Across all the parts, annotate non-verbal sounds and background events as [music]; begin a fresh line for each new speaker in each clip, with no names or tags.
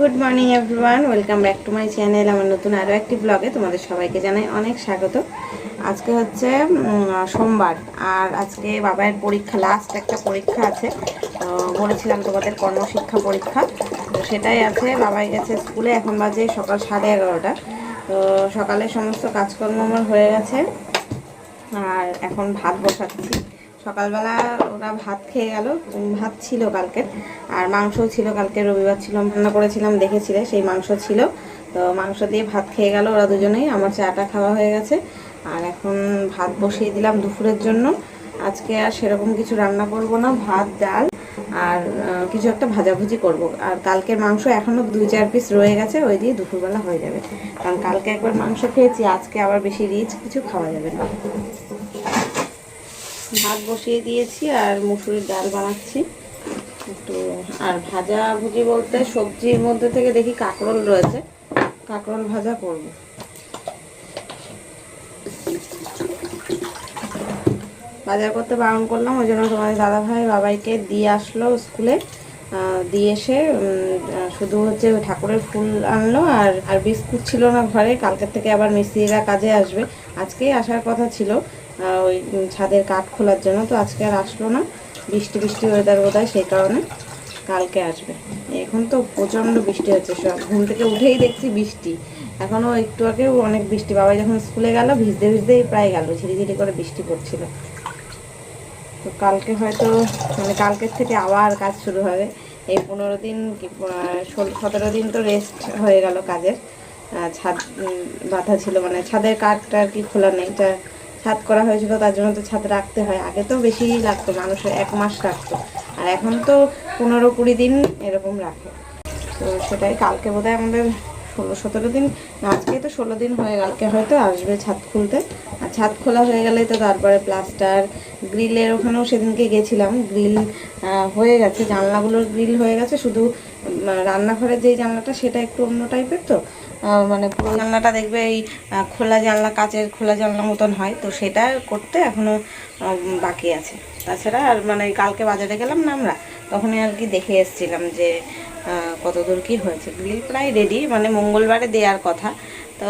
Good morning everyone welcome back to my channel আমার নতুন আরও একটি ব্লগে তোমাদের সবাইকে জানাই অনেক স্বাগত। আজকে হচ্ছে সোমবার, আর আজকে বাবার পরীক্ষা লাস্ট একটা পরীক্ষা আছে। বলেছিলাম তোমাদের কর্মশিক্ষা পরীক্ষা। তো সেটাই আছে। বাবাই গেছে স্কুলে, এখন বাজে সকাল সাড়ে এগারোটা। তো সকালে সমস্ত কাজকর্ম আমার হয়ে গেছে। আর এখন ভাত বসাচ্ছি। সকালবেলা ওরা ভাত খেয়ে গেল ভাত ছিল কালকে, আর মাংসও ছিল কালকে, রবিবার ছিল রান্না করেছিলাম, দেখেছিলে, সেই মাংস ছিল। তো মাংস দিয়ে ভাত খেয়ে গেল ওরা দুজনেই, আমার চাটা খাওয়া হয়ে গেছে, আর এখন ভাত বসিয়ে দিলাম দুপুরের জন্য। আজকে আর সেরকম কিছু রান্না করব না, ভাত, ডাল, আর কিছু একটা ভাজাভুজি করব। আর কালকের মাংস এখনও দুই চার পিস রয়ে গেছে, ওই দিয়ে দুপুরবেলা হয়ে যাবে। কারণ কালকে একবার মাংস খেয়েছি, আজকে আবার বেশি রিচ কিছু খাওয়া যাবে না। ভাত বসিয়ে দিয়েছি আর মুসুরির ডাল বানাচ্ছি। তো আর ভাজা ভুজি বলতে সবজির মধ্যে থেকে দেখি কাঁকরোল রয়েছে। কাঁকরোল ভাজা করব। বাজার করতে বারণ করলাম, ওই জন্য তোমাদের দাদা ভাই বাবাইকে দিয়ে আসলো স্কুলে। দিয়ে এসে শুধু হচ্ছে ঠাকুরের ফুল আনলো আর আর বিস্কুট ছিল না ঘরে, কালকের থেকে আবার মিস্ত্রিরা কাজে আসবে। আজকেই আসার কথা ছিল। ওই ছাদের কাঠ খোলার জন্য তো আজকে আর আসলো না। বৃষ্টি বৃষ্টি ওয়েদার বোধ সেই কারণে কালকে আসবে। এখন তো প্রচণ্ড বৃষ্টি হচ্ছে, সব ঘুম থেকে উঠেই দেখছি বৃষ্টি। এখনও একটু আগেও অনেক বৃষ্টি। বাবা যখন স্কুলে গেল, ভিজতে ভিজতেই প্রায় গেল ঝিরিঝিরি করে বৃষ্টি পড়ছিল। তো কালকে হয়তো মানে কালকের থেকে আবার কাজ শুরু হবে। এই পনেরো দিন কি সতেরো দিন তো রেস্ট হয়ে গেল কাজের। ছাদ বাঁধা ছিল মানে ছাদের কাঠটা আর কি খোলা নেই। তা ছাদ করা হয়েছিল, তার জন্য তো ছাদ রাখতে হয়। আগে তো বেশি লাগতো, মানুষের এক মাস রাখতো আর এখন তো পনেরো কুড়ি দিন এরকম রাখে। তো সেটাই, কালকে বোধহয় আমাদের ষোলো, সতেরো দিন, আজকে তো ষোলো দিন হয়ে কালকে হয়তো আসবে ছাদ খুলতে। আর ছাদ খোলা হয়ে গেলে তো তারপরে প্লাস্টার গ্রিলের ওখানেও সেদিনকে গেছিলাম, গ্রিল হয়ে গেছে, জানলাগুলোর গ্রিল হয়ে গেছে, শুধু রান্নাঘরের যেই জানলাটা সেটা একটু অন্য টাইপের তো মানে পুরো জানলাটা দেখবে এই খোলা জানলা, কাচের খোলা জানলা মতন হয়, তো সেটা করতে এখনও বাকি আছে। তাছাড়া আর মানে কালকে বাজারে গেলাম না আমরা, তখনই আর কি দেখে এসেছিলাম যে কতদূর কি হয়েছে। গ্রিল প্রায় রেডি মানে মঙ্গলবারে দেওয়ার কথা। তো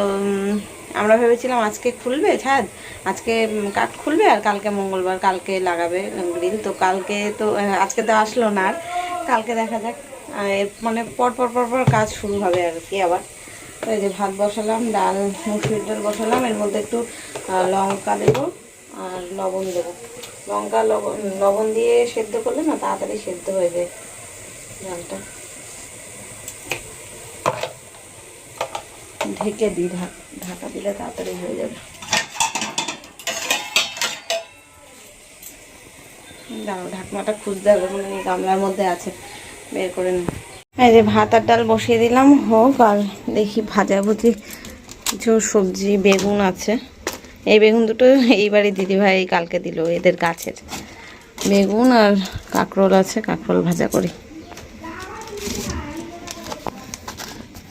আমরা ভেবেছিলাম আজকে খুলবে ছাদ? আজকে কাঠ খুলবে আর কালকে মঙ্গলবার? কালকে লাগাবে গ্রিল তো কালকে তো আজকে তো আসলো না আর। কালকে দেখা যাক। মানে পর পর পর পর কাজ শুরু হবে আর কি আবার। তো এই যে ভাত বসালাম, ডাল, মুসুরির ডাল বসালাম। এর মধ্যে একটু লঙ্কা দেবো আর লবণ দেবো। লঙ্কা, লবণ লবণ দিয়ে সেদ্ধ করলে না তাড়াতাড়ি সেদ্ধ হয়ে যায় ডালটা। ঢেকে দিই ঢাক দিলে তাড়াতাড়ি হয়ে যাবে। ঢাকনাটা খুঁজতে হবে মানে গামলার মধ্যে আছে। বের করে নিই এই যে ভাত আর ডাল বসিয়ে দিলাম, হোক, আর দেখি ভাজা ভুজি কিছু সবজি, বেগুন আছে। এই বেগুন দুটো এইবারই দিদিভাই কালকে দিল, এদের গাছের। বেগুন আর কাঁকরোল আছে, কাঁকরোল ভাজা করি।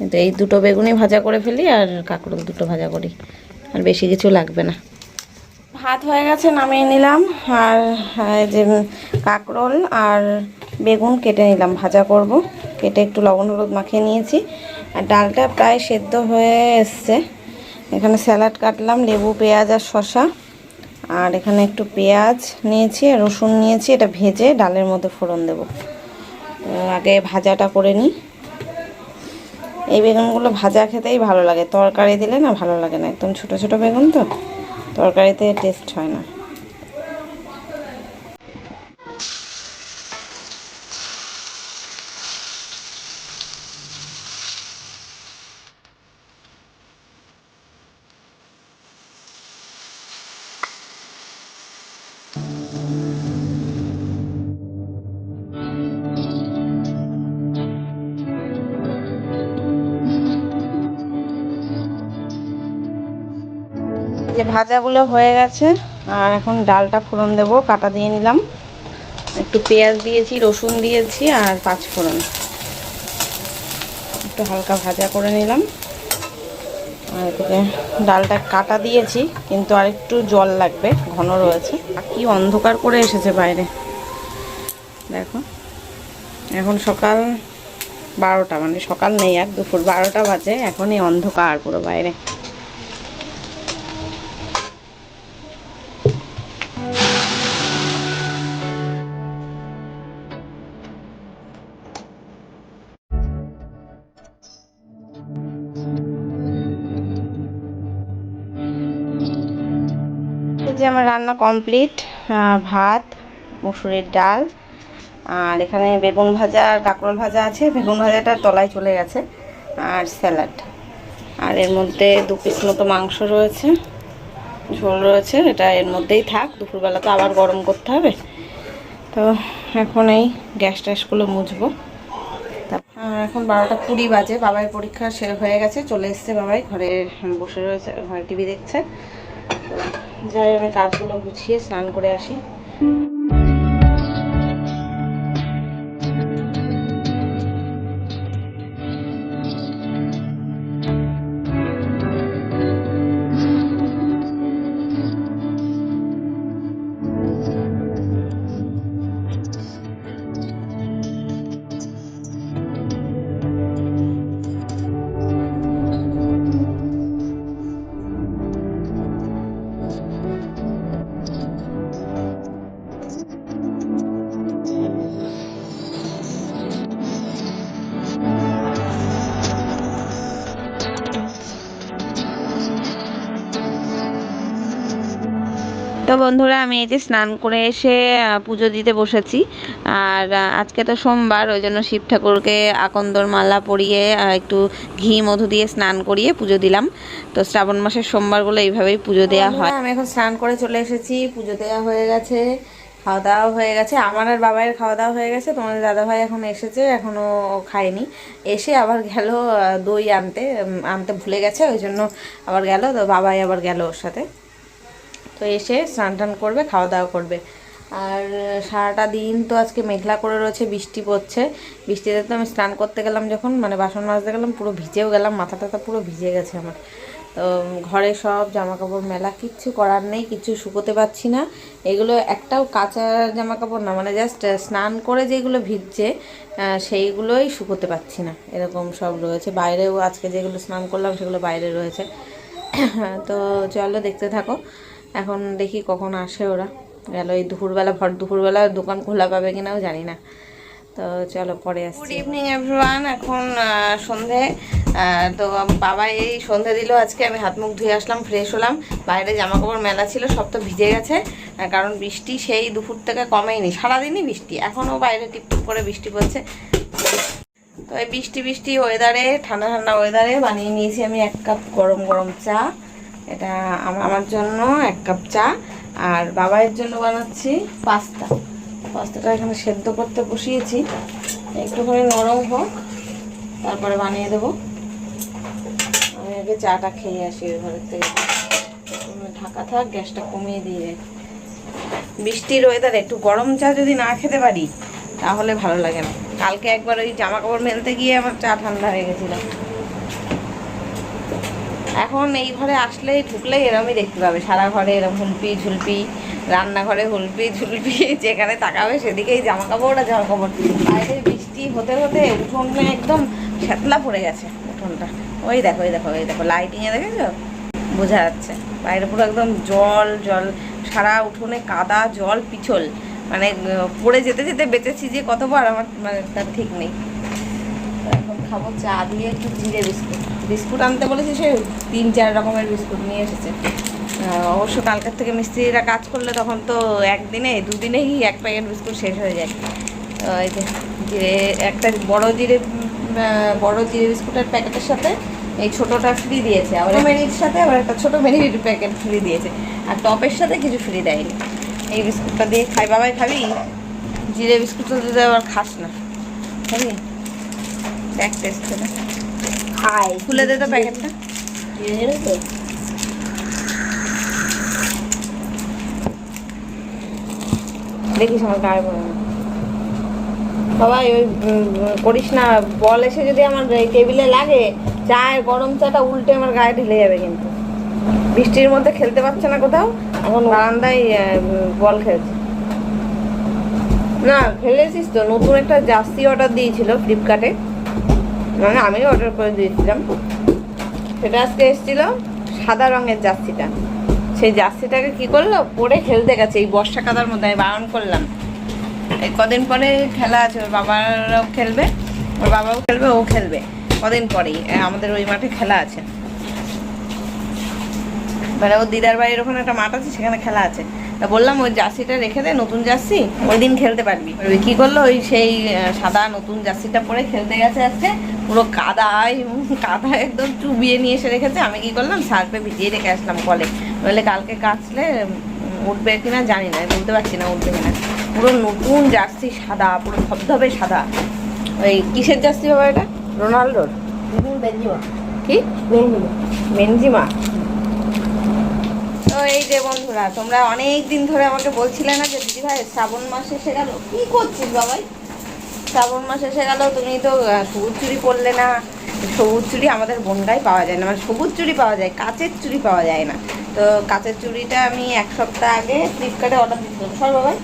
কিন্তু এই দুটো বেগুনই ভাজা করে ফেলি আর কাঁকরোল দুটো ভাজা করি। আর বেশি কিছু লাগবে না। ভাত হয়ে গেছে, নামিয়ে নিলাম। আর যে কাঁকরোল আর বেগুন কেটে নিলাম, ভাজা করব। কেটে একটু লবণ হলুদ মাখিয়ে নিয়েছি। আর ডালটা প্রায় সেদ্ধ হয়ে এসছে। এখানে স্যালাড কাটলাম, লেবু, পেঁয়াজ আর শসা। আর এখানে একটু পেঁয়াজ নিয়েছি রসুন নিয়েছি। এটা ভেজে ডালের মধ্যে ফোড়ন দেবো। আগে ভাজাটা করে নিই। এই বেগুনগুলো ভাজা খেতেই ভালো লাগে। তরকারি দিলে না ভালো লাগে না। একদম ছোট ছোট বেগুন তো। তরকারিতে টেস্ট হয় না। যে ভাজাগুলো হয়ে গেছে, আর এখন ডালটা ফোড়ন দেবো, কাটা দিয়ে নিলাম। একটু পেঁয়াজ দিয়েছি, রসুন দিয়েছি, আর পাঁচ ফোড়ন। একটু হালকা ভাজা করে নিলাম। আর এদিকে ডালটা কাটা দিয়েছি, কিন্তু আর একটু জল লাগবে, ঘন রয়েছে। কি অন্ধকার করে এসেছে বাইরে। দেখো, এখন সকাল বারোটা মানে সকাল নেই আর দুপুর বারোটা বাজে, এখনই অন্ধকার পুরো বাইরে। রান্না কমপ্লিট ভাত, মুসুরির ডাল, আর এখানে বেগুন ভাজা আর কাঁকরোল ভাজা আছে। বেগুন ভাজাটা তলায় চলে গেছে, আর স্যালাড। আর এর মধ্যে দু পিস মতো মাংস রয়েছে, ঝোল রয়েছে, এটা এর মধ্যেই থাক, দুপুরবেলা তো আবার গরম করতে হবে। তো এখন এই গ্যাস ট্যাসগুলো মুছবো। এখন বারোটা কুড়ি বাজে বাবার পরীক্ষা হয়ে গেছে, চলে এসছে বাবাই, ঘরে বসে রয়েছে, ঘরে টিভি দেখছে। যাই আমি কাজগুলো গুছিয়ে স্নান করে আসি। বন্ধুরা, আমি এই যে স্নান করে এসে পুজো দিতে বসেছি। আর আজকে তো সোমবার, ওই জন্য শিব ঠাকুরকে আকন্দর মালা পরিয়ে একটু ঘি, মধু দিয়ে স্নান করিয়ে পুজো দিলাম। তো শ্রাবণ মাসের সোমবারগুলো এইভাবেই পুজো দেওয়া হয়। আমি এখন স্নান করে চলে এসেছি, পুজো দেওয়া হয়ে গেছে, খাওয়া দাওয়া হয়ে গেছে। আমার আর বাবাইয়ের খাওয়া দাওয়া হয়ে গেছে, তোমাদের দাদাভাই এখন এসেছে এখনও খায়নি। এসে আবার গেল দই আনতে আনতে ভুলে গেছে, ওই জন্য আবার গেল, তো বাবাই আবার গেল ওর সাথে। তো এসে স্নান টান করবে, খাওয়া দাওয়া করবে। আর সারাটা দিন তো আজকে মেঘলা করে রয়েছে, বৃষ্টি পড়ছে। বৃষ্টিতে তো আমি স্নান করতে গেলাম যখন মানে বাসন মাজতে গেলাম, পুরো ভিজেও গেলাম মাথা টাথা পুরো ভিজে গেছে আমার। তো ঘরে সব জামা কাপড় মেলা, কিচ্ছু করার নেই, কিছু শুকোতে পারছি না। এগুলো একটাও কাঁচা জামা কাপড় না মানে জাস্ট স্নান করে যেগুলো ভিজছে সেইগুলোই শুকোতে পারছি না। এরকম সব রয়েছে। বাইরেও আজকে যেগুলো স্নান করলাম, সেগুলো বাইরে রয়েছে। [coughs] তো চলো দেখতে থাকো। এখন দেখি কখন আসে ওরা। গেল এই দুপুরবেলা, ভর দুপুরবেলা দোকান খোলা পাবে কিনাও জানি না। তো চলো পরে আসছি। গুড ইভিনিং এভরিওয়ান এখন সন্ধে। তো বাবা এই সন্ধে দিল আজকে। আমি হাত মুখ ধুয়ে আসলাম ফ্রেশ হলাম। বাইরে জামা কাপড় মেলা ছিল, সব তো ভিজে গেছে। কারণ বৃষ্টি সেই দুপুর থেকে কমেইনি। সারাদিনই বৃষ্টি। এখনও বাইরে টিপটিপ করে বৃষ্টি পড়ছে। তো এই বৃষ্টি বৃষ্টি ওয়েদারে ঠান্ডা ঠান্ডা ওয়েদারে বানিয়ে নিয়েছি আমি এক কাপ গরম গরম চা। এটা আমার জন্য এক কাপ চা, আর বাবাইয়ের জন্য বানাচ্ছি পাস্তা। পাস্তাটা এখানে সেদ্ধ করতে বসিয়েছি। একটুখানি নরম হোক, তারপরে বানিয়ে দেবো। আমি আগে চাটা খেয়ে আসি ঘরের থেকে। ঢাকা থাক, গ্যাসটা কমিয়ে দিয়ে বৃষ্টির ওয়েদারে একটু গরম চা যদি না খেতে পারি, তাহলে ভালো লাগে না। কালকে একবার ওই জামা কাপড় মেলতে গিয়ে আমার চা ঠান্ডা হয়ে গেছিল। এখন এই ঘরে আসলেই ঢুকলেই এরমই দেখতে পাবে। সারা ঘরে এরম হুলপি ঝুলপি, রান্নাঘরে হুলপি ঝুলপি, [laughs] যেখানে তাকাবে সেদিকেই জামা কাপড় আর জামা কাপড় বাইরে বৃষ্টি হতে হতে উঠোনে একদম শ্যাতলা পড়ে গেছে, উঠোনটা। ওই দেখো ওই দেখো ওই দেখো লাইটিংয়ে দেখেছ? বোঝা যাচ্ছে। বাইরে পুরো একদম জল জল, সারা উঠোনে কাদা, জল, পিছল। মানে পড়ে যেতে যেতে বেঁচেছি যে কতবার আমার মানে তার ঠিক নেই। খাব, চা দিয়ে একটু জিরে বিস্কুট। বিস্কুট আনতে বলেছি সে তিন, চার রকমের বিস্কুট নিয়ে এসেছে। অবশ্য কালকের থেকে মিস্ত্রিরা কাজ করলে তখন তো একদিনে, দুদিনেই এক প্যাকেট বিস্কুট শেষ হয়ে যায়। তো এই যে জিরে, একটা বড় জিরে বড় জিরে বিস্কুটের প্যাকেটের সাথে এই ছোটোটা ফ্রি দিয়েছে। আবার মেরির সাথে, আবার একটা ছোটো মেরির প্যাকেট ফ্রি দিয়েছে। আর টপের সাথে কিছু ফ্রি দেয়নি। এই বিস্কুটটা দিয়ে খাই, বাবাই খাবি? জিরে বিস্কুট বিস্কুটটা দিতে আবার খাস না। খাবি? দেখ টেস্ট করে
খাই
খুলে দে তো প্যাকেটটা। দেখিস আমার গায়ে পড়ে না। বাবা ওই করিস না বল এসে যদি আমার টেবিলে লাগে চায়ের গরম চাটা উল্টে আমার গায়ে ঢেলে যাবে কিন্তু। বৃষ্টির মধ্যে খেলতে পারছে না কোথাও এখন বারান্দায় বল খেলছে। না খেলেছিস তো নতুন একটা জার্সি অর্ডার দিয়েছিল ফ্লিপকার্টে মানে আমি অর্ডার করে দিয়েছিলাম। সেটা আজকে এসেছিল সাদা রঙের জার্সিটা। সেই জার্সিটাকে কি করল? পরে খেলতে গেছে, এই বর্ষা কাদার মধ্যে আমি বারণ করলাম। এই কদিন পরে খেলা আছে, ওর বাবারাও খেলবে, ওর বাবাও খেলবে, ও খেলবে। কদিন পরেই আমাদের ওই মাঠে খেলা আছে। মানে ওর দিদার বাড়ির ওখানে একটা মাঠ আছে, সেখানে খেলা আছে। তা বললাম ওই জার্সিটা রেখে দে নতুন জার্সি ওই দিন খেলতে পারবি। ওই কি করল ওই সেই সাদা নতুন জার্সিটা পরে খেলতে গেছে আজকে পুরো কাদায় কাদায় একদম চুবিয়ে নিয়ে এসে রেখেছে। আমি কি করলাম সার্ফে ভিজিয়ে রেখে আসলাম কলে। নইলে কালকে কাচলে উঠবে কিনা জানি না বলতে পারছি না উঠবে কিনা। পুরো নতুন জার্সি সাদা পুরো ধবধবে সাদা। ওই কিসের জার্সি হবে এটা? রোনাল্ডোর। কি? মেনজিমা তো এই যে বন্ধুরা, তোমরা অনেক দিন ধরে আমাকে বলছিলে না যে, দিদি ভাই, শ্রাবণ মাস এসে গেল। কি করছিস বাবাই? শ্রাবণ মাস এসে গেল, তুমি তো সবুজ চুড়ি পরলে না। সবুজ চুড়ি আমাদের বনগায় পাওয়া যায় না মানে সবুজ চুড়ি পাওয়া যায়, কাঁচের চুড়ি পাওয়া যায় না। তো কাঁচের চুড়িটা আমি এক সপ্তাহ আগে ফ্লিপকার্টে অর্ডার দিয়েছিলাম। সর বাবাই।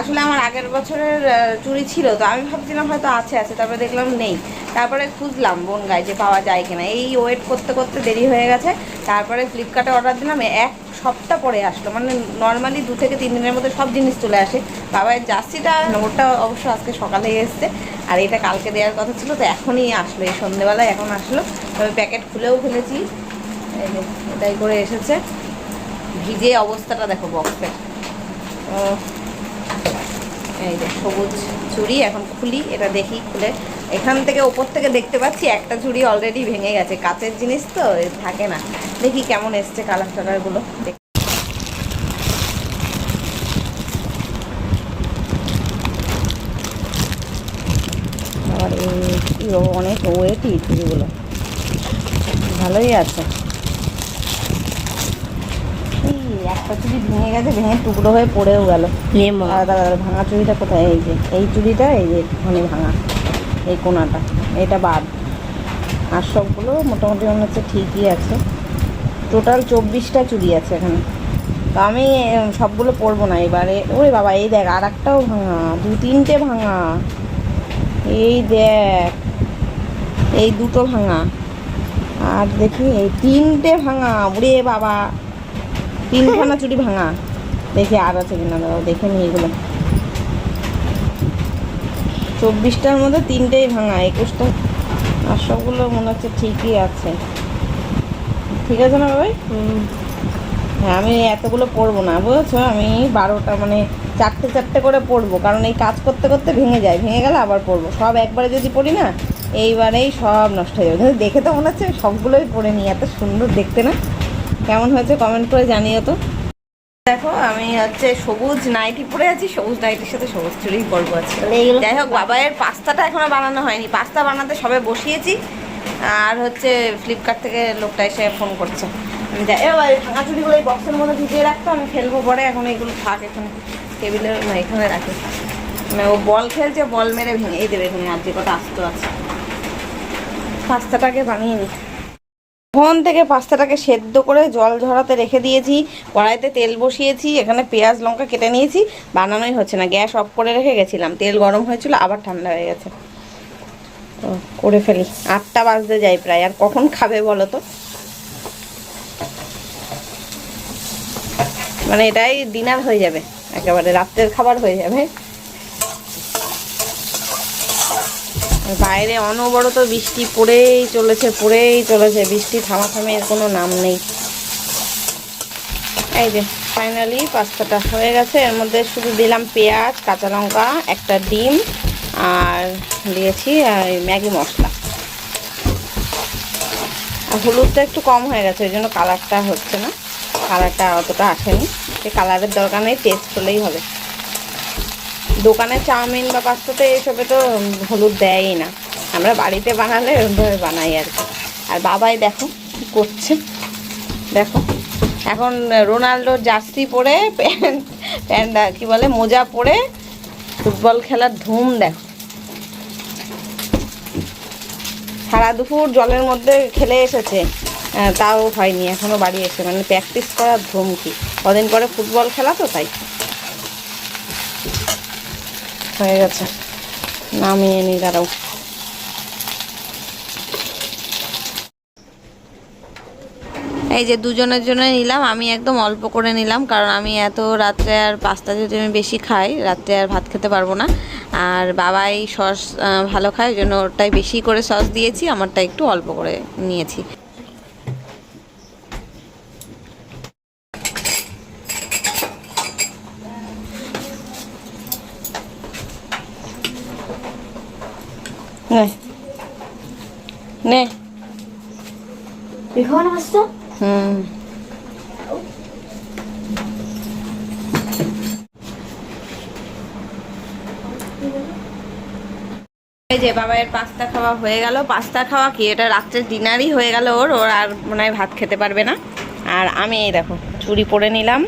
আসলে আমার আগের বছরের চুরি ছিল, তো আমি ভাবছিলাম হয়তো আছে আছে, তারপরে দেখলাম নেই। তারপরে খুঁজলাম বনগায় যে পাওয়া যায় কিনা। এই ওয়েট করতে করতে দেরি হয়ে গেছে। তারপরে ফ্লিপকার্টে অর্ডার দিলাম এক সপ্তাহ পরে আসলো। মানে নর্মালি দু থেকে তিন দিনের মধ্যে সব জিনিস চলে আসে। বাবার জার্সিটা ওটা অবশ্য আজকে সকালে এসছে। আর এটা কালকে দেওয়ার কথা ছিল, তো এখনই আসলো। এই সন্ধেবেলায় এখন আসলো। তবে প্যাকেট খুলেও ফেলেছি। এটাই করে এসেছে। ভিজে অবস্থাটা দেখো বক্সের এই যে সবুজ চুড়ি এখন খুলি, এটা দেখি খুলে। এখান থেকে ওপর থেকে দেখতে পাচ্ছি একটা চুড়ি অলরেডি ভেঙে গেছে। কাচের জিনিস তো থাকে না। দেখি কেমন এসছে কালার টালারগুলো অনেক ওয়েটই চুড়িগুলো ভালোই আছে এই একটা চুড়ি ভেঙে গেছে ভেঙে টুকরো হয়ে পড়েও গেল। ভাঙা চুড়িটা কোথায়? এই যে এই চুড়িটা এই যে একটুখানি ভাঙা এই কোনাটা এটা বাদ। আর সবগুলো মোটামুটি মনে হচ্ছে ঠিকই আছে। টোটাল চব্বিশটা চুড়ি আছে এখানে। তো আমি সবগুলো পরবো না এবারে। ওরে বাবা এই দেখ আর একটাও ভাঙা দু তিনটে ভাঙা। এই দেখ এই দুটো ভাঙা। আর দেখি এই তিনটে ভাঙা ওরে বাবা। তিনখানা চুড়ি ভাঙা। দেখি আর আছে কিনা দাদা দেখে নি এগুলো। চব্বিশটার মধ্যে তিনটেই ভাঙা একুশটা। আর সবগুলো মনে হচ্ছে ঠিকই আছে। ঠিক আছে না বাবাই? হ্যাঁ আমি এতগুলো পরবো না বুঝেছ? আমি বারোটা মানে চারটে চারটে করে পরবো কারণ এই কাজ করতে করতে ভেঙে যায়। ভেঙে গেলে আবার পরবো সব একবারে যদি পড়ি না এইবারেই সব নষ্ট হয়ে যাবে। কিন্তু দেখে তো মনে হচ্ছে সবগুলোই পরে নিই এত সুন্দর দেখতে না? কেমন হয়েছে কমেন্ট করে জানিও তো। দেখো আমি হচ্ছে সবুজ নাইটি পরে আছি সবুজ নাইটির সাথে সবুজ চুড়ি পরবো আছে যাই হোক বাবায়ের পাস্তাটা এখনও বানানো হয়নি। পাস্তা বানাতে সবে বসিয়েছি। আর হচ্ছে ফ্লিপকার্ট থেকে লোকটা এসে ফোন করছে। আমি যাই এবার ভাঙা চুড়িগুলো এই বক্সের মধ্যে ভিজিয়ে রাখতো আমি ফেলব পরে। এখন এগুলো থাক এখানে টেবিলে না এখানে রাখি। মানে ও বল খেলছে বল মেরে ভেঙেই দেবে এখানে আর যে কটা আসতো আছে। পাস্তাটাকে বানিয়ে নিই। ফোন থেকে পাস্তাটাকে সেদ্ধ করে জল ঝরাতে রেখে দিয়েছি, কড়াইতে তেল বসিয়েছি, এখানে পেঁয়াজ, লঙ্কা কেটে নিয়েছি, বানানোই হচ্ছে না, গ্যাস অফ করে রেখে গেছিলাম, তেল গরম হয়েছিল, আবার ঠান্ডা হয়ে গেছে। করে ফেলি, আটটা বাজতে যাই প্রায়, আর কখন খাবে বলো তো? মানে এটাই ডিনার হয়ে যাবে, একেবারে রাত্রের খাবার হয়ে যাবে আর বাইরে অনবরত বৃষ্টি পড়েই চলেছে পড়েই চলেছে। বৃষ্টি থামা থামাথামের কোনো নাম নেই। এই যে ফাইনালি পাস্তাটা হয়ে গেছে। এর মধ্যে শুধু দিলাম পেঁয়াজ, কাঁচা লঙ্কা, একটা ডিম, আর দিয়েছি ম্যাগি মশলা। আর হলুদটা একটু কম হয়ে গেছে, ওই জন্য কালারটা হচ্ছে না। কালারটা অতটা আসেনি। সে কালারের দরকার নেই টেস্ট হলেই হবে। দোকানে চাউমিন বা পাস্তাতে এসবে তো হলুদ দেয়ই না। আমরা বাড়িতে বানালে ওইভাবে বানাই আর কি। আর বাবাই দেখো কি করছে। দেখো, এখন রোনাল্ডোর জার্সি পরে, প্যান্ট প্যান্ট, কি বলে, মোজা পরে ফুটবল খেলার ধুম দেখো। সারা দুপুর জলের মধ্যে খেলে এসেছে। তাও হয়নি, এখনও বাড়ি এসে মানে প্র্যাকটিস করার ধুম কি? কদিন পরে ফুটবল খেলা তো তাই। হয়ে গেছে। নামিয়ে নিই, দাঁড়াও। এই যে দুজনের জন্য নিলাম, আমি একদম অল্প করে নিলাম, কারণ আমি এত রাত্রে আর পাস্তা যদি আমি বেশি খাই, রাত্রে আর ভাত খেতে পারব না। আর বাবাই সস ভালো খায়, ওই জন্য ওটাই বেশি করে সস দিয়েছি, আমারটা একটু অল্প করে নিয়েছি।
Hast du?
হুম যে বাবাইয়ের পাস্তা খাওয়া হয়ে গেল। পাস্তা খাওয়া কি? এটা রাত্রের ডিনারই হয়ে গেল ওর। ওর আর মনে হয় ভাত খেতে পারবে না। আর আমি এই দেখো চুরি পরে নিলাম।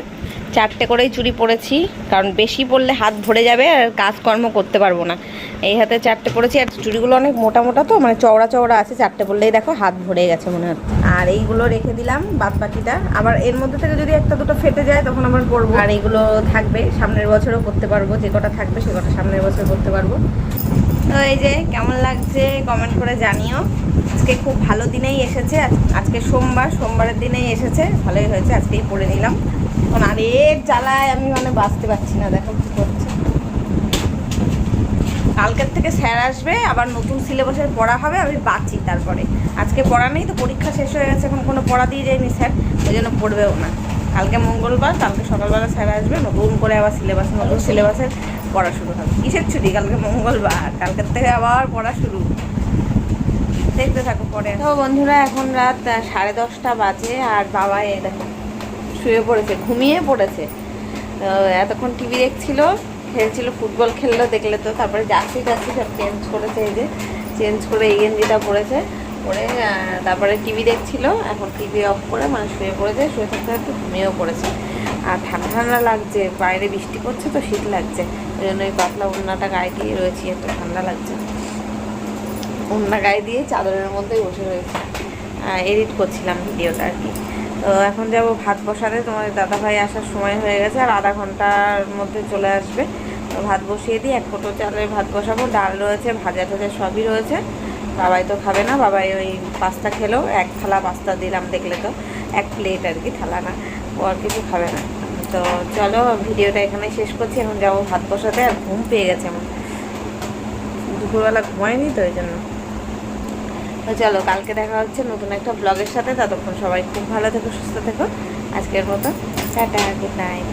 চারটে করেই চুড়ি পরেছি কারণ বেশি পরলে হাত ভরে যাবে আর কাজকর্ম করতে পারব না। এই হাতে চারটে পরেছি আর চুড়িগুলো অনেক মোটা মোটা তো মানে চওড়া চওড়া আছে, চারটে পরলেই দেখো হাত ভরে গেছে মনে হচ্ছে আর এইগুলো রেখে দিলাম বাদ বাকিটা। আবার এর মধ্যে থেকে যদি একটা দুটো ফেটে যায়, তখন আবার পরবো আর এইগুলো থাকবে, সামনের বছরও করতে পারব, যে কটা থাকবে সে কটা সামনের বছর করতে পারব। তো এই যে, কেমন লাগছে কমেন্ট করে জানিও। আজকে খুব ভালো দিনেই এসেছে আজ- আজকে সোমবার, সোমবারের দিনেই এসেছে, ভালোই হয়েছে, আজকেই পড়ে নিলাম। এখন আর এর জ্বালায় আমি মানে বাঁচতে পারছি না, দেখো কি করছে। কালকের থেকে স্যার আসবে, আবার নতুন সিলেবাসের পড়া হবে, আমি বাঁচি তারপরে। আজকে পড়া নেই তো, পরীক্ষা শেষ হয়ে গেছে, এখন কোনো পড়া দিয়ে যায়নি স্যার, ওই জন্য পড়বেও না। কালকে মঙ্গলবার, কালকে সকালবেলা স্যার আসবে, নতুন করে আবার সিলেবাস, নতুন সিলেবাসের পড়া শুরু হবে। কিসের ছুটি? কালকে মঙ্গলবার, কালকের থেকে আবার পড়া শুরু। দেখতে থাকো পরে। তো বন্ধুরা, এখন রাত সাড়ে দশটা বাজে, আর বাবা এই দেখো। শুয়ে পড়েছে, ঘুমিয়ে পড়েছে। এতক্ষণ টিভি দেখছিল, খেলছিল ফুটবল খেললো, দেখলে তো তারপরে জার্সি টার্সি সব চেঞ্জ করেছে এই যে চেঞ্জ করে এই গেঞ্জিটা পরেছে পরে তারপরে টিভি দেখছিল, এখন টিভি অফ করে মানে শুয়ে পড়েছে, শুয়ে থাকতে থাকতে ঘুমিয়েও পড়েছে। আর ঠান্ডা ঠান্ডা লাগছে, বাইরে বৃষ্টি পড়ছে তো শীত লাগছে, ওই জন্য ওই পাতলা উন্নাটা গায়ে দিয়ে রয়েছি একটু ঠান্ডা লাগছে। উন্না গায়ে দিয়ে চাদরের মধ্যেই বসে রয়েছে। এডিট করছিলাম ভিডিওটা আর কি। তো এখন যাব ভাত বসাতে। তোমাদের দাদাভাই আসার সময় হয়ে গেছে আর আধা ঘণ্টার মধ্যে চলে আসবে। তো ভাত বসিয়ে দিই, এক ফোটো চালের ভাত বসাবো। ডাল রয়েছে, ভাজা টাজা সবই রয়েছে। বাবাই তো খাবে না, বাবাই ওই পাস্তা খেলো। এক থালা পাস্তা দিলাম দেখলে তো, এক প্লেট আর কি থালা না। ও আর কিছু খাবে না। তো চলো, ভিডিওটা এখানে শেষ করছি। এখন যাব ভাত বসাতে আর ঘুম পেয়ে গেছে আমার। দুপুরবেলা ঘুমায়নি তো ওই জন্য। তো চলো, কালকে দেখা হচ্ছে নতুন একটা ব্লগের সাথে। ততক্ষণ সবাই খুব ভালো থেকো, সুস্থ থেকো। আজকের মতো, টাটা গুড নাইট